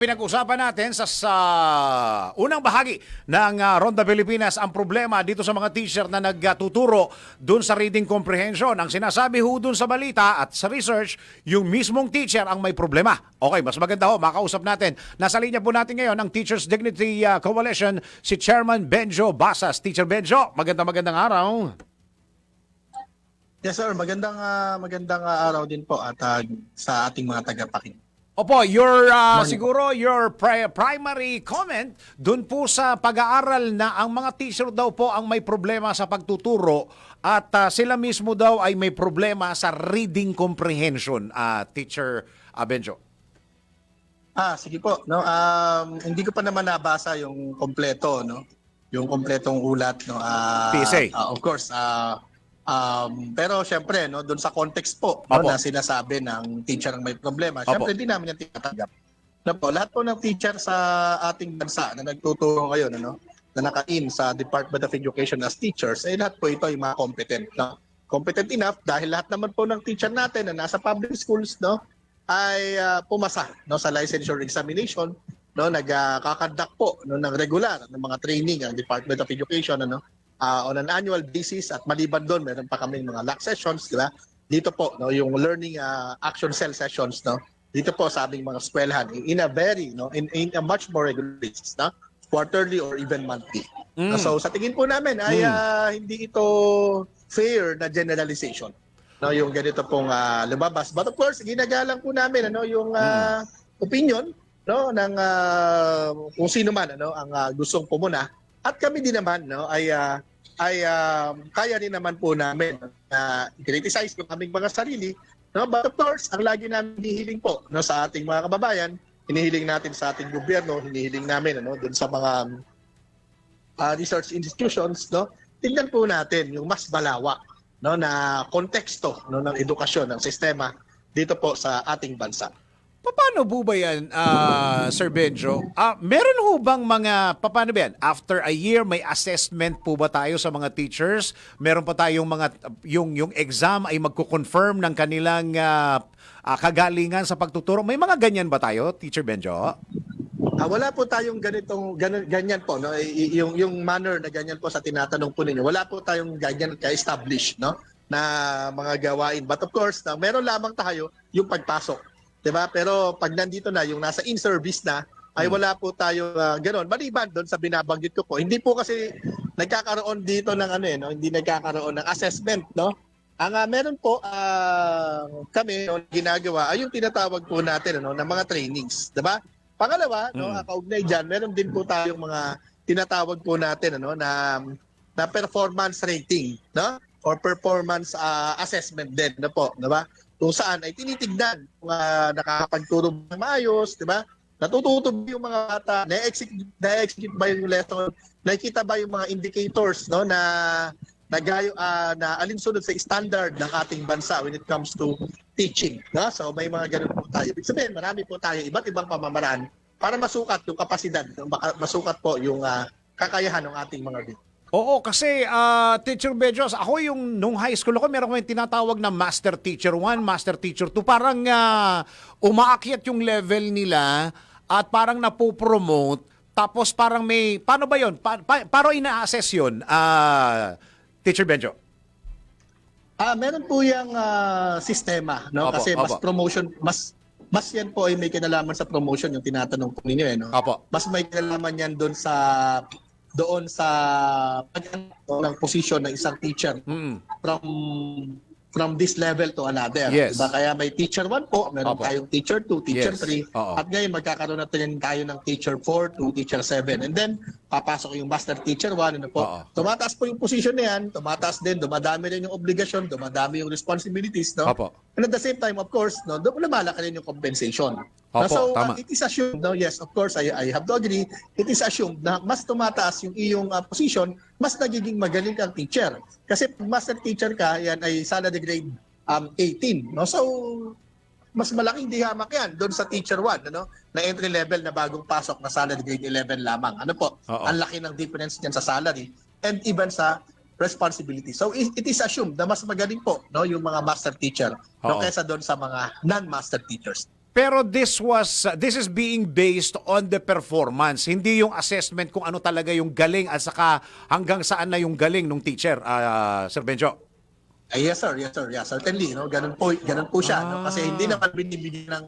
Pinag-usapan natin sa, sa unang bahagi ng ah, Ronda Pilipinas ang problema dito sa mga teacher na nagtuturo dun sa reading comprehension. Ang sinasabi ho dun sa balita at sa research, yung mismong teacher ang may problema. Okay, mas maganda ho, makausap natin. Nasa linya po natin ngayon ang Teachers Dignity ah, Coalition, si Chairman Benjo Basas. Teacher Benjo, magandang magandang araw. Yes sir, magandang ah, magandang ah, araw din po at ah, sa ating mga tagapakinig. Opo, your Morning. siguro your pri- primary comment dun po sa pag-aaral na ang mga teacher daw po ang may problema sa pagtuturo at ah, sila mismo daw ay may problema sa reading comprehension, ah, teacher ah, Benjo. Ah, sige po, no. Um, hindi ko pa naman nabasa yung kompleto, no. Yung kompletong ulat, no. Ah, PSA. ah, of course, ah um, pero syempre, no, doon sa context po, Opo. no, na sinasabi ng teacher ang may problema. Opo. Syempre, hindi namin yan tinatanggap. No, po, lahat po ng teacher sa ating bansa na nagtuturo ngayon, ano, na naka-in sa Department of Education as teachers, eh lahat po ito ay mga competent, no. Competent enough dahil lahat naman po ng teacher natin na nasa public schools, no, ay ah, pumasa no sa licensure examination no nagkakandak po no ng regular ng mga training ang Department of Education ano ah, on an annual basis at maliban doon meron pa kaming mga LAC sessions di ba? Dito po no yung learning ah, action cell sessions no? Dito po sa aming mga eskwelahan in a very no in, in a much more regular basis no? Quarterly or even monthly. Mm. so sa tingin po namin ay Mm. ah, hindi ito fair na generalization no? Yung ganito pong ah, lumabas. But of course ginagalang po namin ano yung ah, opinion no ng ah, kung sino man ano ang ah, gustong pumuna. At kami din naman no ay ah, ay ah, kaya din naman po namin na criticize yung aming mga sarili no but of course ang lagi namin hinihiling po no sa ating mga kababayan hinihiling natin sa ating gobyerno hinihiling namin ano dun sa mga ah, research institutions no tingnan po natin yung mas balawak no na konteksto no ng edukasyon ng sistema dito po sa ating bansa. Paano po ba yan, ah, Sir Benjo? Ah, meron ho bang mga, paano ba yan? After a year, may assessment po ba tayo sa mga teachers? Meron pa tayong mga, yung, yung exam ay magko-confirm ng kanilang ah, ah, kagalingan sa pagtuturo. May mga ganyan ba tayo, Teacher Benjo? Ah, wala po tayong ganitong ganun, ganyan po no i- yung yung manner na ganyan po sa tinatanong po ninyo. Wala po tayong ganyan ka-establish no na mga gawain. But of course, na meron lamang tayo yung pagpasok. 'Di ba? Pero pag nandito na yung nasa in-service na ay wala po tayo uh, ganoon. Maliban doon sa binabanggit ko po. Hindi po kasi nagkakaroon dito ng ano eh, no? hindi nagkakaroon ng assessment, no? Ang ah, meron po ah, kami no, ginagawa ay yung tinatawag po natin ano ng mga trainings, 'di ba? Pangalawa, no, Mm. mm. kaugnay diyan, meron din po tayong mga tinatawag po natin ano na na performance rating, no? Or performance ah, assessment din, na po, 'di ba? Kung saan ay tinitignan kung ah, nakakapagturo ng maayos, 'di ba? Natututo ba yung mga bata, na-execute, na-execute ba yung lesson, nakikita ba yung mga indicators no na nagayo ah, na alinsunod sa standard ng ating bansa when it comes to teaching. No? So may mga ganun po tayo. Ibig sabihin, marami po tayo iba't ibang pamamaraan para masukat yung kapasidad, masukat po yung ah, kakayahan ng ating mga guro. Oo, kasi ah, Teacher Bejos, ako yung nung high school ako, meron kami tinatawag na Master Teacher 1, Master Teacher 2. Parang ah, umaakyat yung level nila at parang napopromote. Tapos parang may, paano ba yun? Pa, pa, paano ina-assess yun, ah, Teacher Benjo? Ah, meron po yung ah, sistema, no? Opo, Kasi mas opo. promotion, mas mas yan po ay may kinalaman sa promotion yung tinatanong po ninyo, eh, no? Apo. Mas may kinalaman yan doon sa doon sa pag ng position ng isang teacher Mm. from from this level to another. Yes. Diba? Kaya may teacher 1 po, meron Opo. tayong teacher 2, teacher Yes. 3, Oo. at ngayon magkakaroon na tayo tayo ng teacher 4 to teacher 7. And then, papasok yung master teacher 1, ano po. Oo. Tumataas po yung position na yan, tumataas din, dumadami rin yung obligasyon, dumadami yung responsibilities, no? Opo. And at the same time, of course, no, lumalaki rin yung compensation. Opo, so, tama. uh, it is assumed, no, yes, of course, I, I have to agree, it is assumed na mas tumataas yung iyong uh, position, mas nagiging magaling kang teacher. Kasi pag master teacher ka, yan ay salary grade um, 18. No? So, mas malaking dihamak yan doon sa teacher 1, ano? na entry level na bagong pasok na salary grade 11 lamang. Ano po? Oo. Ang laki ng difference niyan sa salary and even sa responsibility. So it, it is assumed na mas magaling po no yung mga master teacher no Oo. kaysa doon sa mga non-master teachers. Pero this was uh, this is being based on the performance, hindi yung assessment kung ano talaga yung galing at saka hanggang saan na yung galing ng teacher, ah, Sir Benjo. Ay, yes sir, yes sir, yeah, certainly, no? Ganun po, ganun po siya, no? Kasi hindi naman binibigyan ng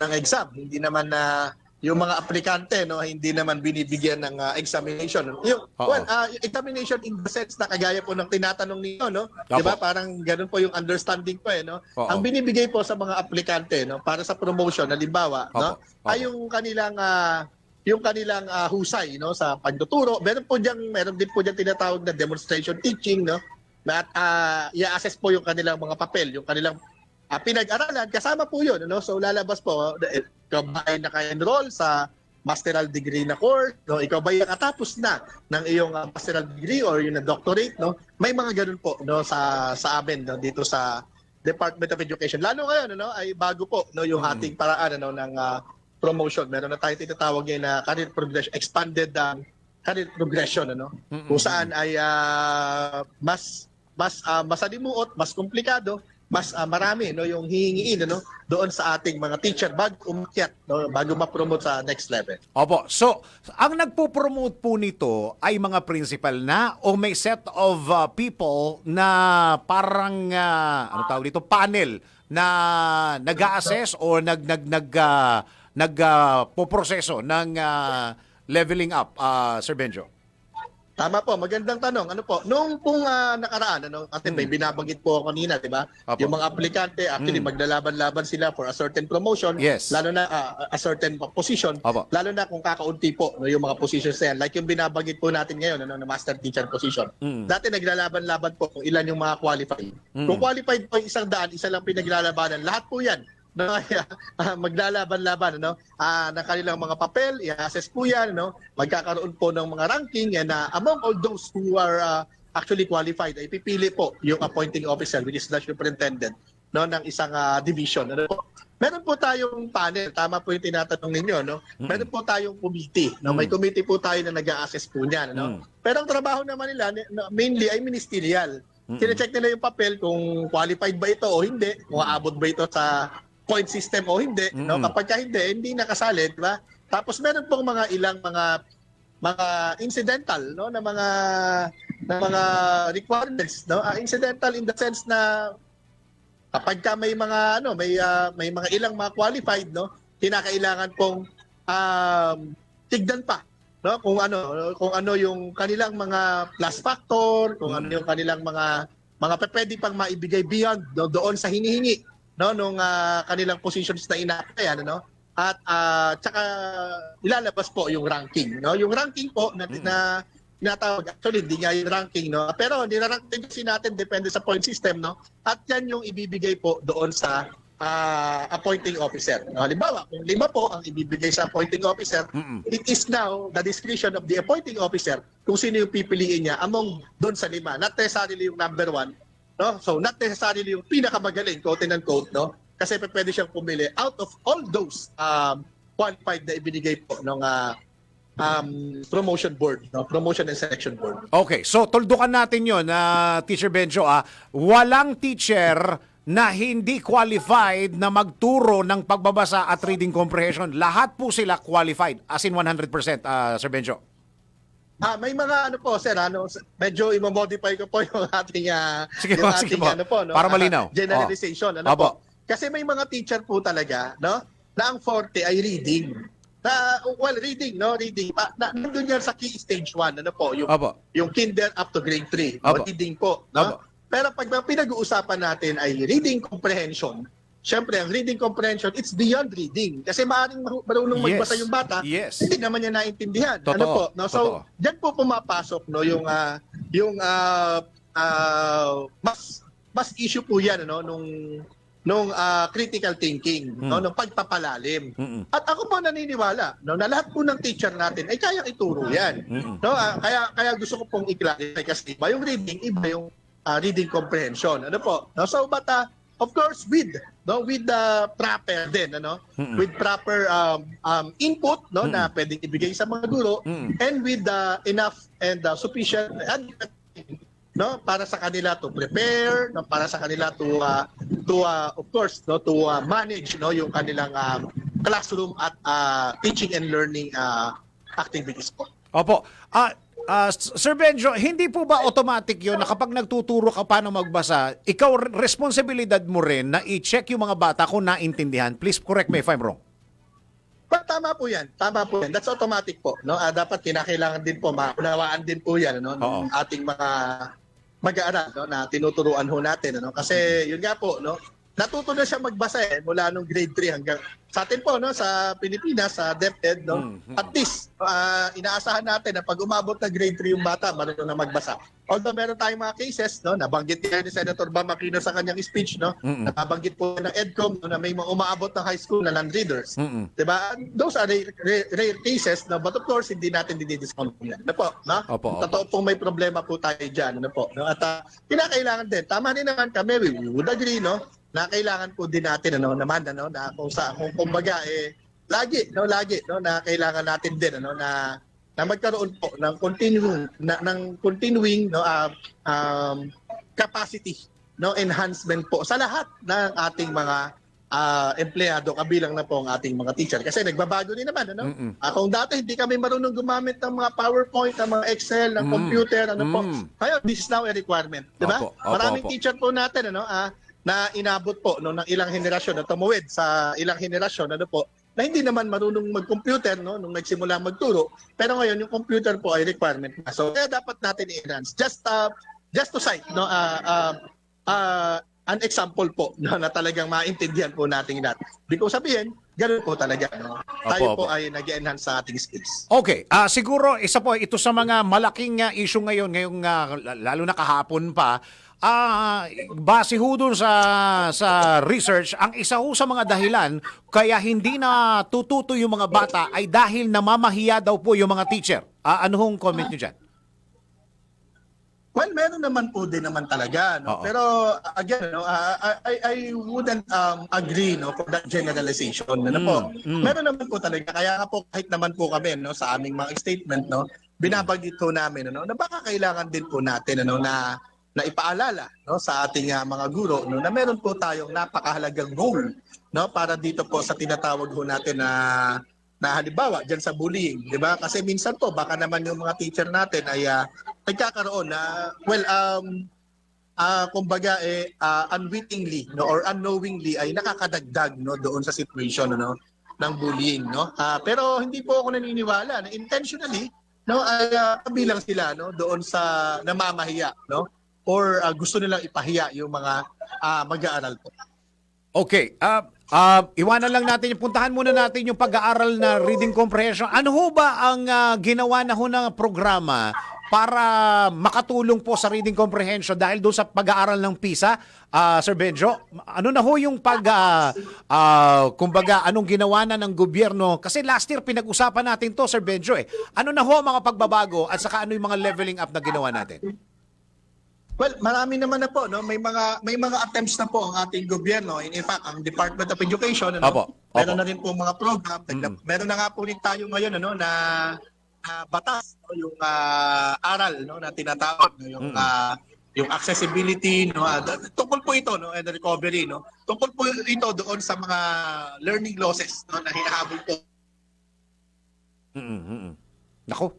ng exam, hindi naman na yung mga aplikante no hindi naman binibigyan ng ah, examination. Yung Oo. well, yung examination in the sense na kagaya po ng tinatanong ninyo, no? 'Di ba? Opo. Parang ganun po yung understanding ko eh, no? Oo. Ang binibigay po sa mga aplikante, no, para sa promotion, halimbawa, no, Opo. Opo. ay yung kanilang ah, yung kanilang ah, husay no sa pagtuturo. Meron po diyang meron din po diyang tinatawag na demonstration teaching no. At ah, i-assess po yung kanilang mga papel, yung kanilang ah, pinag-aralan kasama po 'yun no. So lalabas po eh, ikaw ba ay naka-enroll sa masteral degree na course, no? Ikaw ba ay nakatapos na ng iyong ah, masteral degree or yung doctorate, no? May mga ganun po no sa sa amin no dito sa Department of Education. Lalo ngayon ano ay bago po no yung Mm. ating paraan ano ng ah, promotion. Meron na tayong tinatawag ngayon na career progression, expanded um, career progression ano. Mm-mm. Kung saan ay ah, mas mas ah, masalimuot, mas komplikado, mas ah, marami no yung hihingiin ano doon sa ating mga teacher bago umakyat no bago ma-promote sa next level. Opo. So, ang nagpo-promote po nito ay mga principal na o may set of uh, people na parang uh, ano tawag dito panel na nag-assess o nag nag nag uh, nag uh, poproseso ng uh, leveling up uh, Sir Benjo. Tama po, magandang tanong. Ano po, nung pong ah, nakaraan, ano, kasi may binabanggit po ako kanina, di ba? Apo. Yung mga aplikante, actually, Mm. maglalaban-laban sila for a certain promotion, Yes. lalo na ah, a certain position, Apo. lalo na kung kakaunti po no, yung mga positions na yan. Like yung binabanggit po natin ngayon, ano, na master teacher position. Mm. Dati naglalaban-laban po kung ilan yung mga qualified. Mm. Kung qualified po yung isang daan, isa lang pinaglalabanan. Lahat po yan. No, ah, maglalaban-laban ano ah, ng kanilang mga papel, i-assess po yan, no? magkakaroon po ng mga ranking and ah, among all those who are ah, actually qualified, ay pipili po yung appointing officer which is the superintendent no ng isang ah, division. Ano po? Meron po tayong panel, tama po yung tinatanong ninyo, no? Meron po tayong committee, no? May Mm. committee po tayo na nag-a-assess po niyan, no? Mm. Pero ang trabaho naman nila ni- no, mainly ay ministerial. Sine-check nila yung papel kung qualified ba ito o hindi, kung aabot ba ito sa point system o hindi, no? Mm. Kapag ka hindi, hindi nakasali, di ba? Tapos meron pong mga ilang mga mga incidental no? Na mga na mga requirements no? Ah, incidental in the sense na kapag ka may mga ano may ah, may mga ilang mga qualified no? Kinakailangan pong um, tignan pa no? Kung ano kung ano yung kanilang mga plus factor kung ano yung kanilang mga mga pwede pang maibigay beyond no, doon sa hinihingi no nung ah, kanilang positions na ina-applyan ano at ah, tsaka ilalabas po yung ranking no? Yung ranking po na, Mm. na tinatawag actually hindi nga yung ranking no? Pero nirarank din kasi natin depende sa point system no? At yan yung ibibigay po doon sa ah, appointing officer no, halimbawa kung lima po ang ibibigay sa appointing officer Mm-mm. it is now the discretion of the appointing officer kung sino yung pipiliin niya among doon sa lima not necessarily yung number one no? So not necessarily yung pinakamagaling quote and unquote no? Kasi pwede siyang pumili out of all those um, qualified na ibinigay po ng ah, um, promotion board no? Promotion and selection board. Okay, so tuldukan natin 'yon na Teacher Benjo ah, walang teacher na hindi qualified na magturo ng pagbabasa at reading comprehension. Lahat po sila qualified as in 100% ah, Sir Benjo. Ah, may mga ano po sir, ano medyo i-modify ko po yung ating ah, Sige yung po, sige ating po. ano po, no? Para malinaw. generalization, ano Opo. po. Kasi may mga teacher po talaga, no? Na ang forte ay reading. Na well, reading, no? Reading. Pa, na, nandun yan sa key stage 1, ano po, yung Opo. yung kinder up to grade 3, Opo. no? reading po, no? Pero pag pinag-uusapan natin ay reading comprehension, Siyempre, ang reading comprehension, it's beyond reading. Kasi maaaring maru- marunong Yes. magbasa yung bata, Yes. hindi naman niya naintindihan. Totoo. Ano po? No? So, Totoo. diyan po pumapasok no yung ah, yung ah, ah, mas mas issue po 'yan no nung nung ah, critical thinking, no Hmm. nung pagpapalalim. Mm-mm. At ako po naniniwala no na lahat po ng teacher natin ay kayang ituro 'yan. Mm-mm. No, ah, kaya kaya gusto ko pong i-clarify kasi iba yung reading, iba yung ah, reading comprehension. Ano po? No, so but ah, of course with no with the proper din ano Mm-mm. with proper um, um, input no na Mm-mm. pwedeng ibigay sa mga guro Mm. and with the enough and uh, sufficient no para sa kanila to prepare no para sa kanila to uh, to uh, of course no to uh, manage no yung kanilang um, classroom at uh, teaching and learning uh, activities po. Opo. Ah, ah, Sir Benjo, hindi po ba automatic yun na kapag nagtuturo ka paano magbasa, ikaw responsibilidad mo rin na i-check yung mga bata kung naintindihan? Please correct me if I'm wrong. But tama po 'yan. Tama po 'yan. That's automatic po, no? Ah, dapat kinakailangan din po maunawaan din po 'yan, no, Oo. ng ating mga mag-aaral, no, na tinuturuan ho natin, ano? Kasi yun nga po, no? Natuto na siya magbasa eh mula nung grade 3 hanggang sa atin po no sa Pilipinas sa DepEd no Mhm. at least ah, inaasahan natin na pag umabot na grade 3 yung bata marunong na magbasa although meron tayong mga cases no nabanggit niya ni Senator Bam Aquino sa kanyang speech no Mm-mm. nabanggit po ng EDCOM no, na may mga umaabot ng high school na non-readers Mm-mm. Diba? Those are rare, rare, rare cases, no? but of course, hindi natin dinidiscount yan. Ano po? No? Opo, opo. Totoo pong may problema po tayo dyan. Ano po? No? At uh, kinakailangan din. Tama din naman kami, we would agree, no? Na kailangan po din natin, ano, naman, ano, na kung sa, kung kumbaga, eh, lagi, no, lagi, no, na kailangan natin din, ano, na, na magkaroon po ng continuing, na, ng continuing, no, uh, um, capacity, no, enhancement po sa lahat ng ating mga ah, empleyado kabilang na po ang ating mga teacher. Kasi nagbabago din naman, ano? Ah, kung dati hindi kami marunong gumamit ng mga PowerPoint, ng mga Excel, ng Mm. computer, ano po. Mm. Ngayon, this is now a requirement, di ba? Maraming opo. teacher po natin, ano, ah, na inabot po no, ng ilang henerasyon, na tumuwid sa ilang henerasyon, ano po, na hindi naman marunong mag-computer no, nung nagsimula magturo. Pero ngayon, yung computer po ay requirement na. So, kaya dapat natin i-enhance. Just, uh, just to cite, no, ah, ah, ah, an example po no, na talagang maintindihan po natin lahat. Di ko sabihin, ganun po talaga. No? Tayo Opo, po opo. ay nag-enhance sa ating skills. Okay, ah siguro isa po ito sa mga malaking ah, issue ngayon ngayong ah, lalo na kahapon pa. Ah, base ho dun sa sa research, ang isa ho sa mga dahilan kaya hindi na tututo yung mga bata ay dahil namamahiya daw po yung mga teacher. Ah, ano hong comment niyo diyan? Well, meron naman po din naman talaga, no. Pero uh, again, no, uh, I I wouldn't um, agree no for that generalization, ano po. Mm, mm. Meron naman po talaga kaya nga po kahit naman po kami no sa aming mga statement no, binabanggit po namin ano na baka kailangan din po natin ano na na ipaalala no sa ating uh, mga guro no na meron po tayong napakahalagang role no para dito po sa tinatawag ho natin na na halimbawa diyan sa bullying, 'di ba? Kasi minsan po baka naman yung mga teacher natin ay ah, nagkakaroon na well um ah kumbaga eh ah, unwittingly no or unknowingly ay nakakadagdag no doon sa situation no ng bullying no. Ah, pero hindi po ako naniniwala na intentionally no ay ah, kabilang sila no doon sa namamahiya no or ah, gusto nilang ipahiya yung mga ah, mag-aaral po. Okay, ah ah, iwanan lang natin, puntahan muna natin yung pag-aaral na reading comprehension. Ano ho ba ang ah, ginawa na ho ng programa para makatulong po sa reading comprehension dahil doon sa pag-aaral ng PISA, ah, Sir Benjo? Ano na ho yung pag, ah, ah, kumbaga, anong ginawa na ng gobyerno? Kasi last year pinag-usapan natin to, Sir Benjo eh. Ano na ho mga pagbabago at saka ano yung mga leveling up na ginawa natin? Well, marami naman na po, no? May mga may mga attempts na po ang ating gobyerno. In fact, ang Department of Education, ano? Opo, opo. Meron na rin po mga program. Mm. Meron na nga po rin tayo ngayon, ano, na ah, batas, no? yung ah, aral, no, na tinatawag, no? yung Mm. ah, yung accessibility, no, ah, tungkol po ito, no, and recovery, no. Tungkol po ito doon sa mga learning losses, no, na hinahabol po Mm-mm, mm-mm. Nako.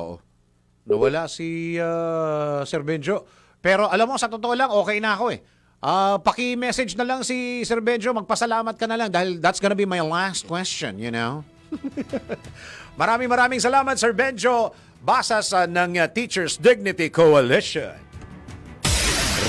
Oo. Nawala si ah, Sir Benjo. Pero alam mo, sa totoo lang, okay na ako eh. Ah, paki-message na lang si Sir Benjo, magpasalamat ka na lang dahil that's gonna be my last question, you know? maraming maraming salamat, Sir Benjo, basa sa ng Teachers Dignity Coalition.